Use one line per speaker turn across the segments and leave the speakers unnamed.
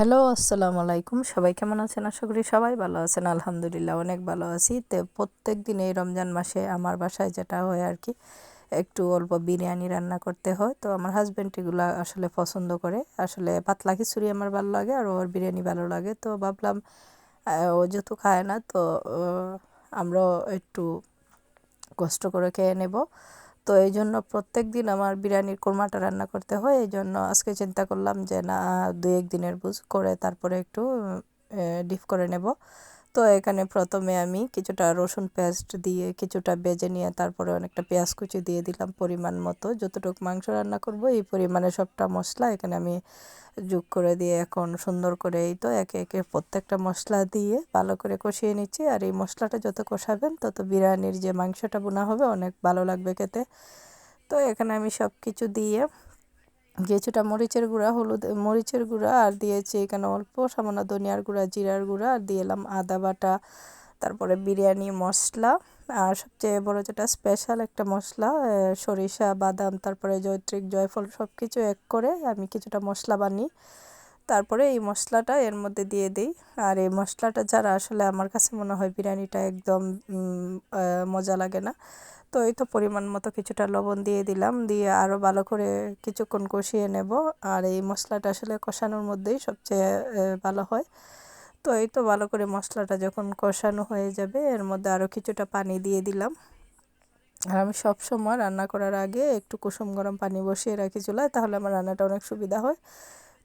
Hello, আসসালামু আলাইকুম। সবাই কেমন আছেন? আশা করি সবাই ভালো আছেন। আলহামদুলিল্লাহ, অনেক ভালো আছি। তো প্রত্যেক দিন এই রমজান মাসে আমার বাসায় যেটা হয় আর কি, একটু অল্প বিরিয়ানি রান্না করতে হয়। তো আমার হাজব্যান্ড এগুলো আসলে পছন্দ করে। আসলে পাতলা খিচুড়ি আমার ভালো লাগে আর ওর বিরিয়ানি ভালো লাগে। তো ভাবলাম ও যেহেতু খায় না, তো আমরাও একটু কষ্ট করে খেয়ে নেব। তো এই জন্য প্রত্যেক দিন আমার বিরিয়ানির কোরমাটা রান্না করতে হয়। এই জন্য আজকে চিন্তা করলাম যে না দু এক দিনের বুঝ করে তারপরে একটু ডিপ করে নেব। তো এখানে প্রথমে আমি কিছুটা রসুন পেস্ট দিয়ে কিছুটা বেজে নিয়ে তারপরে অনেকটা পেঁয়াজ কুচি দিয়ে দিলাম পরিমাণ মতো। যতটুকু মাংস রান্না করব এই পরিমাণে সবটা মশলা এখানে আমি যোগ করে দিয়ে এখন সুন্দর করে এই তো একে একে প্রত্যেকটা মশলা দিয়ে ভালো করে কষিয়ে নিচ্ছি। আর এই মশলাটা যত কষাবেন তত বিরিয়ানির যে মাংসটা বোনা হবে অনেক ভালো লাগবে খেতে। তো এখানে আমি সব কিছু দিয়ে কিছুটা মরিচের গুঁড়া, হলুদ মরিচের গুঁড়া, আর দিয়েছি এখানে অল্প সামান্য ধনিয়ার গুঁড়া, জিরার গুঁড়া, আর দিয়েলাম আদা বাটা, তারপরে বিরিয়ানি মশলা, আর সবচেয়ে বড় যেটা স্পেশাল একটা মশলা সরিষা, বাদাম, তারপরে জয়ত্রিক, জয়ফল সব কিছু এক করে আমি কিছুটা মশলা বানিয়ে তারপরে এই মশলাটা এর মধ্যে দিয়ে দিই। আর এই মশলাটা যারা আসলে আমার কাছে মনে হয় বিরিয়ানিটা একদম মজা লাগে না, তো এই তো পরিমাণ মতো কিছুটা লবণ দিয়ে দিলাম। দিয়ে আরও ভালো করে কিছুক্ষণ কষিয়ে নেব। আর এই মশলাটা আসলে কষানোর মধ্যেই সবচেয়ে ভালো হয়। তো এই তো ভালো করে মশলাটা যখন কষানো হয়ে যাবে, এর মধ্যে আরও কিছুটা পানি দিয়ে দিলাম। আর আমি সব সময় রান্না করার আগে একটু কুসুম গরম পানি বসিয়ে রাখি চুলায়, তাহলে আমার রান্নাটা অনেক সুবিধা হয়।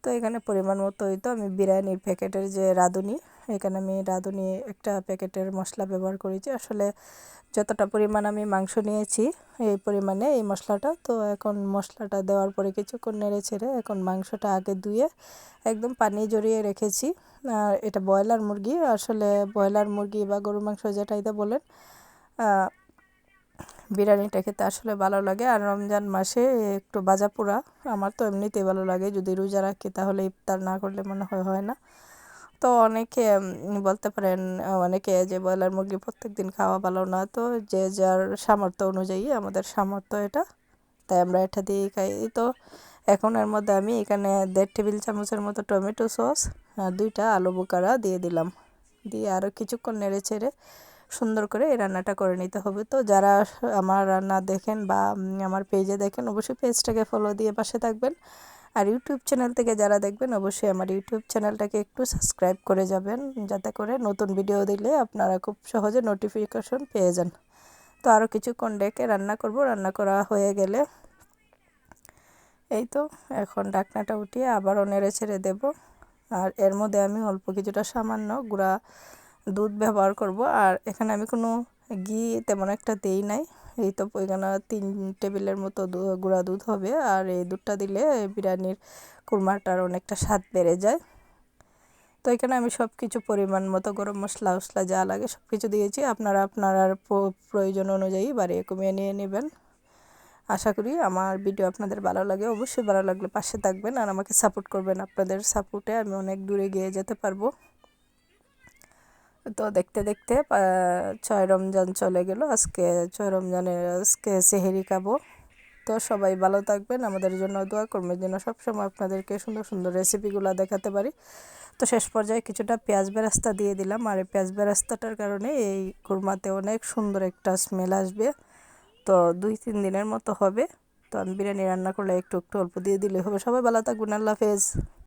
তো এখানে পরিমাণ মতো তো আমি বিরিয়ানির প্যাকেটের যে রাঁধুনি, এখানে আমি রাঁধুনি একটা প্যাকেটের মশলা ব্যবহার করেছি। আসলে যতটা পরিমাণ আমি মাংস নিয়েছি এই পরিমাণে এই মশলাটা। তো এখন মশলাটা দেওয়ার পরে কিছুক্ষণ নেড়ে ছেড়ে এখন মাংসটা আগে ধুয়ে একদম পানি জড়িয়ে রেখেছি। আর এটা ব্রয়লার মুরগি, আসলে ব্রয়লার মুরগি বা গরুর মাংস যেটাইতে বলেন বিরিয়ানিটা খেতে আসলে ভালো লাগে। আর রমজান মাসে একটু বাজা পোড়া, আমার তো এমনিতেই ভালো লাগে। যদি রোজা রাখি তাহলে ইফতার না করলে মনে হয় হয় না। তো অনেকে বলতে পারেন, অনেকে যে ব্রয়লার মুরগি প্রত্যেক দিন খাওয়া ভালো না। তো যে যার সামর্থ্য অনুযায়ী আমাদের সামর্থ্য এটা, তাই আমরা এটা দিয়েই খাই। তো এখন এর মধ্যে আমি এখানে দেড় টেবিল চামচের মতো টমেটো সস দুইটা আলু বোকারা দিয়ে দিলাম। দিয়ে আরও কিছুক্ষণ নেড়ে ছেড়ে সুন্দর করে এই রান্নাটা করে নিতে হবে। তো যারা আমার রান্না দেখেন বা আমার পেজে দেখেন, অবশ্যই পেজটাকে ফলো দিয়ে পাশে থাকবেন। আর ইউটিউব চ্যানেল থেকে যারা দেখবেন, অবশ্যই আমার ইউটিউব চ্যানেলটাকে একটু সাবস্ক্রাইব করে যাবেন, যাতে করে নতুন ভিডিও দিলে আপনারা খুব সহজে নোটিফিকেশন পেয়ে যান। তো আরও কিছুক্ষণ ডেকে রান্না করব, রান্না করা হয়ে গেলে এই তো, এখন ডাকনাটা উঠিয়ে আবারও নেড়ে ছেড়ে দেব। আর এর মধ্যে আমি অল্প কিছুটা সামান্য গুঁড়া দুধ ব্যবহার করব। আর এখানে আমি কোনো ঘি তেমন একটা দেই নাই। এই তো এখানে তিন টেবিলের মতো গুঁড়া দুধ হবে। আর এই দুধটা দিলে বিরিয়ানির কুরমাটার অনেকটা স্বাদ বেড়ে যায়। তো এখানে আমি সব কিছু পরিমাণ মতো গরম মশলা উশলা যা লাগে সব কিছু দিয়েছি। আপনারা, আপনার প্রয়োজন অনুযায়ী বাড়িয়ে কমিয়ে নিয়ে নেবেন। আশা করি আমার ভিডিও আপনাদের ভালো লাগে। অবশ্যই ভালো লাগলে পাশে থাকবেন আর আমাকে সাপোর্ট করবেন। আপনাদের সাপোর্টে আমি অনেক দূরে গিয়ে যেতে পারব। তো দেখতে দেখতে ছয় রমজান চলে গেল। আজকে ছয় রমজানের, আজকে সেহেরি খাব। তো সবাই ভালো থাকবেন। আমাদের জন্য দোয়া কর্মের জন্য সবসময় আপনাদেরকে সুন্দর সুন্দর রেসিপিগুলো দেখাতে পারি। তো শেষ পর্যায়ে কিছুটা পেঁয়াজ বেরাস্তা দিয়ে দিলাম। আর এই পেঁয়াজ বেরাস্তাটার কারণে এই কুরমাতে অনেক সুন্দর একটা স্মেল আসবে। তো দুই তিন দিনের মতো হবে। তো আমি বিরিয়ানি রান্না করলে একটু একটু অল্প দিয়ে দিলে হবে। সবাই ভালো থাকবেন। আল্লাহ হাফেজ।